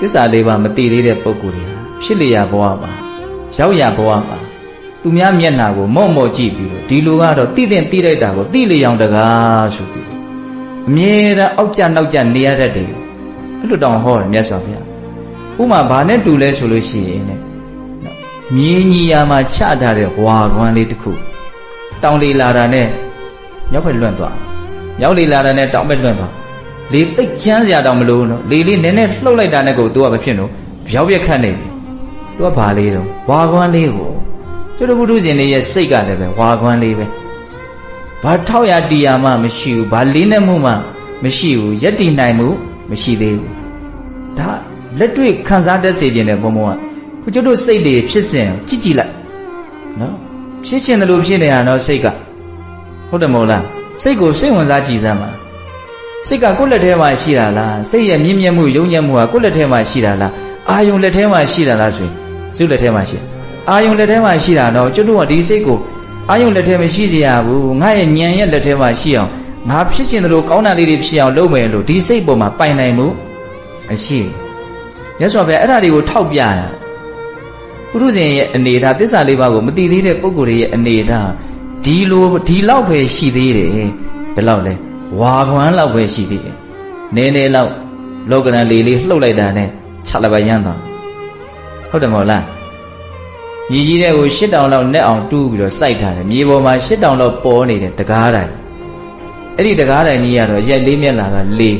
သစ္စာလေးပါးမသိသေးတဲ့ပုဂ္ဂိုလ်တွေဟာဖြစ်လျာဘဝမှာရောက်ရဘဝမှာသူများမျက်နှာကိုမော့မော့ကြည့်ပြီးတော့ဒီလူကတော့တိတဲ့တိလိုက်တာကိုတိလျောင်တကားဆိုပြီးအမြဲတမ်းအောက်ကျနောက်ကျနေရတတ်တယ်အဲ့လိုတောင်ဟောတယ်မြတ်စွာဘုရားဥမာဘာနဲ့တူလဲဆိုလို့ရှိရင်ねမြင်းကြီးယာမှာချထားတဲ့ဝါကွမ်းလေးတစ်ခုတောင်လေးလာတာနဲ့မြောက်ဘက်လွန့်သွားမြောက်လေးလာတာနဲ့တောင်ဘက်လွန့်သွား လေသိတ်ချမ်းစရာတောင်မလို့နော်လေလေးနည်းနည်းလှုပ်လိုက်တာနဲ့ကို तू ကမဖြစ်တော့ပြောက်ပြက်ခတ်နေပြီ तू ကဘာလေးတော့ဝါကွမ်းလေးကိုကျွတ်ဘုဒ္ဓရှင်တွေရဲ့စိတ်ကလည်းပဲဝါကွမ်းလေးပဲဘာထောက်ရတီယာမှမရှိဘူးဘာလေးနဲ့မှုမှမရှိဘူးယက်တီနိုင်မှုမရှိသေးဘူးဒါလက်တွေ့ခံစားတတ်စေခြင်းတဲ့ဘုံဘုံကခုကျွတ်တို့စိတ်တွေဖြစ်စဉ်ကြည့်ကြည့်လိုက်နော်ဖြစ်ခြင်းတယ်လို့ဖြစ်နေတာနော်စိတ်ကဟုတ်တယ်မဟုတ်လားစိတ်ကိုစိတ်ဝင်စားကြည့်စမ်းပါ စိတ်ကကိုယ့်လက်ထဲမှာရှိတာလားစိတ်ရဲ့မြင့်မြတ်မှုယုံညံ့မှုကကိုယ့်လက်ထဲမှာရှိတာလားအာယုံလက်ထဲမှာရှိတာလားဆိုရင်စိတ်လက်ထဲမှာရှိအာယုံလက်ထဲမှာရှိတာတော့ကျွတ်တို့ကဒီစိတ်ကိုအာယုံလက်ထဲမရှိစေရဘူးငါရဲ့ဉာဏ်ရဲ့လက်ထဲမှာရှိအောင်ငါဖြစ်ခြင်းတို့ကောင်းတာလေးတွေဖြစ်အောင်လုပ်မယ်လို့ဒီစိတ်ပေါ်မှာပိုင်နိုင်မှုအရှိရသော်ပဲအဲ့ဒါတွေကိုထောက်ပြတာပုရုဇဉ်ရဲ့အနေထားတစ္ဆာလေးပါးကိုမသိသေးတဲ့ပုဂ္ဂိုလ်တွေရဲ့အနေထားဒီလိုဒီလောက်ပဲရှိသေးတယ်ဘယ်လောက်လဲ ဝါခွမ်းလောက်ပဲရှိသေးတယ်နည်းနည်းလောက်လောကရန်လေးလေးလှုပ်လိုက်တာနဲ့ခြလာပါရမ်းသွားဟုတ်တယ်မဟုတ်လားညီကြီးတဲ့ကို၈တောင်လောက်နဲ့အောင်တူးပြီးတော့စိုက်ထားတယ်မြေပေါ်မှာ၈တောင်လောက်ပေါ်နေတဲ့တကားတိုင်းအဲ့ဒီတကားတိုင်းကြီးကတော့ရက်လေးမျက်လာကလေး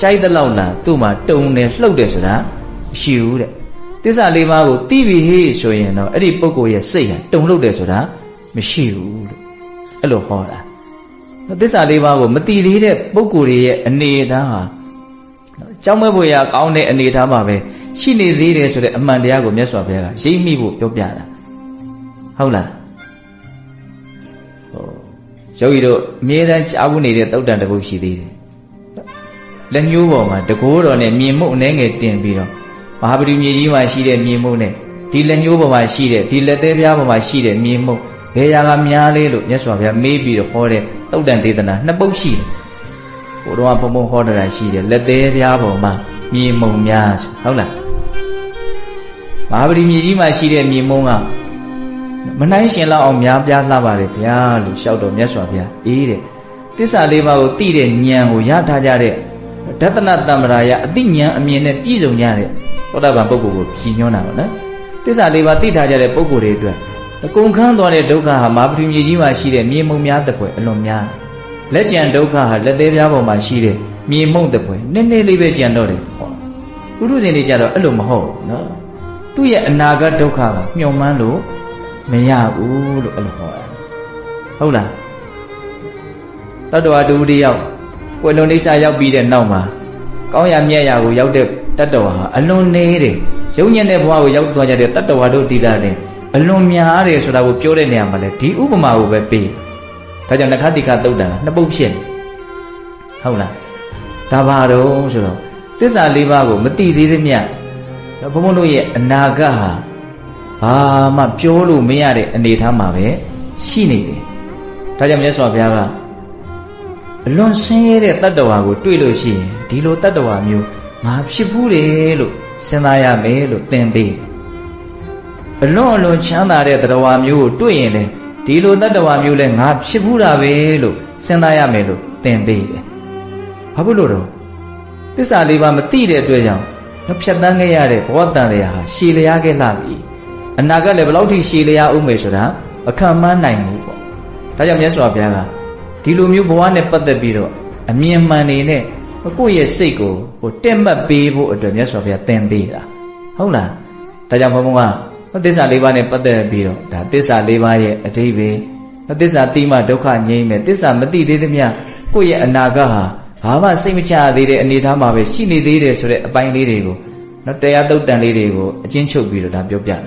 ကြိုက်တဲ့လောက်လားသူ့မှာတုံတယ်လှုပ်တယ်ဆိုတာမရှိဘူးတဲ့တစ္ဆာလေးပါးကိုတီးပြီးဟေးဆိုရင်တော့အဲ့ဒီပုဂ္ဂိုလ်ရဲ့စိတ်ဟာတုံလှုပ်တယ်ဆိုတာမရှိဘူးလို့အဲ့လိုဟောတာ သစ္စာလေးပါးကိုမတည်သေးတဲ့ပုဂ္ဂိုလ်တွေရဲ့အနေအထားဟာကြောင်းမဲ့ဖို့ရကောင်းတဲ့အနေအထားမှာပဲရှိနေသေးတယ်ဆိုတဲ့အမှန်တရားကိုမြတ်စွာဘုရားကရိပ်မိဖို့ပြောပြတာဟုတ်လားဟိုယောဂီတို့အမြဲတမ်းကြားဘူးနေတဲ့တုတ်တန်တစ်ပုဒ်ရှိသေးတယ်လက်ညှိုးပေါ်မှာတကိုးတော်နဲ့မြင်မှုအနေငယ်တင်ပြီးတော့မဟာပရိမြေကြီးမှာရှိတဲ့မြင်မှုနဲ့ဒီလက်ညှိုးပေါ်မှာရှိတဲ့ဒီလက်သေးပြားပေါ်မှာရှိတဲ့မြင်မှု ဘယ်ရာကများလဲလို့မြတ်စွာဘုရားမေးပြီးတော့ဟောတဲ့တုတ်တန်ဒေသနာနှစ်ပုဒ်ရှိတယ်ဘုရားဘုံဘုံဟောတာရှိတယ်လက်သေးပြားပေါ်မှာမြင်မှုများဆိုဟုတ်လားမဟာပရိမြေကြီးမှာရှိတဲ့မြင်မှုကမနှိုင်းရှင်လောက်အောင်များပြားလှပါလေဗျာလို့ရှောက်တော်မြတ်စွာဘုရားအေးတဲ့တစ္ဆာလေးပါးကိုသိတဲ့ဉာဏ်ကိုရထားကြတဲ့ဒသနတမ္ပရာယအသိဉာဏ်အမြင်နဲ့ပြည့်စုံကြတဲ့သောတာပန်ပုဂ္ဂိုလ်ကိုပြညွှန်းတာပါနော်တစ္ဆာလေးပါးသိထားကြတဲ့ပုဂ္ဂိုလ်တွေအတွက်အ ကုန်ခန်းသွားတဲ့ဒုက္ခဟာမာပတိမြေကြီးမှာရှိတဲ့မြေမုံများတဲ့ဖွယ်အလွန်များလက်ကြံဒုက္ခဟာလက်သေးပြားပေါ်မှာရှိတဲ့မြေမုံတဲ့ဖွယ်နည်းနည်းလေးပဲကြံတော့တယ်ဟောပုရုဇဉ်တွေကြတော့အဲ့လိုမဟုတ်ဘူးနော်သူ့ရဲ့အနာဂတ်ဒုက္ခကမျှော်မှန်းလို့မရဘူးလို့အဲ့လိုဟောတာဟုတ်လားတတ္တဝါတူတယောက်ကွယ်လွန်အိဆာရောက်ပြီးတဲ့နောက်မှာကောင်းရမြတ်ရာကိုရောက်တဲ့တတ္တဝါဟာအလွန်နေတယ်ရုံညံ့တဲ့ဘဝကိုရောက်သွားကြတဲ့တတ္တဝါတို့တိတာတယ် အလွန်များတယ်ဆိုတာကိုပြောတဲ့နေရာမှာလဲဒီဥပမာကိုပဲပေးဒါကြောင့်နခတိကသုတ်တံနှစ်ပုတ်ဖြစ်ဟုတ်လားဒါပါတော့ဆိုတော့သစ္စာလေးပါးကိုမတိသေးသမျှဘုံဘုံတို့ရဲ့အနာဂတ်ဟာဘာမှပြောလို့မရတဲ့အနေအထားမှာပဲရှိနေတယ်ဒါကြောင့်မြတ်စွာဘုရားကအလွန်ဆင်းရဲတဲ့တတ္တဝါကိုတွေ့လို့ရှိရင်ဒီလိုတတ္တဝါမျိုးငါဖြစ်ဘူးတယ်လို့စဉ်းစားရမယ်လို့သင်ပေးတယ် အလွန်အလွန်ချမ်းသာတဲ့တရားမျိုးကိုတွေ့ရင်လေဒီလိုတတ္တဝါမျိုးလဲငါဖြစ်ဘူးတာပဲလို့စဉ်းစားရမယ်လို့သင်ပေးတယ်။ဘာဖြစ်လို့တော့သစ္စာလေးပါမသိတဲ့အတွက်ကြောင့်မဖြတ်တန်းခဲ့ရတဲ့ဘဝတန်တရားဟာရှည်လျားခဲ့လှပြီ။အနာဂတ်လည်းဘယ်လောက်ထိရှည်လျားဦးမယ်ဆိုတာအခမ်းမနိုင်ဘူးပေါ့။ဒါကြောင့်မြတ်စွာဘုရားကဒီလိုမျိုးဘဝနဲ့ပတ်သက်ပြီးတော့အမြင်မှန်နေနဲ့ကိုယ့်ရဲ့စိတ်ကိုဟိုတက်မှတ်ပေးဖို့အတွက်မြတ်စွာဘုရားသင်ပေးတာ။ဟုတ်လား။ဒါကြောင့်ဘုံဘုံက သစ္စာလေးပါးနဲ့ပတ်သက်ပြီးတော့ဒါသစ္စာလေးပါးရဲ့အဓိပ္ပာယ်သစ္စာတိမှဒုက္ခငြိမ်းမယ်သစ္စာမတိသေးသမျှကိုယ့်ရဲ့အနာဂတ်ဟာဘာမှစိတ်မချသေးတဲ့အနေအထားမှာပဲရှိနေသေးတယ်ဆိုတဲ့အပိုင်းလေးတွေကိုနော်တရားတုတ်တန်လေးတွေကိုအချင်းချုပ်ပြီးတော့ဒါပြောပြတာ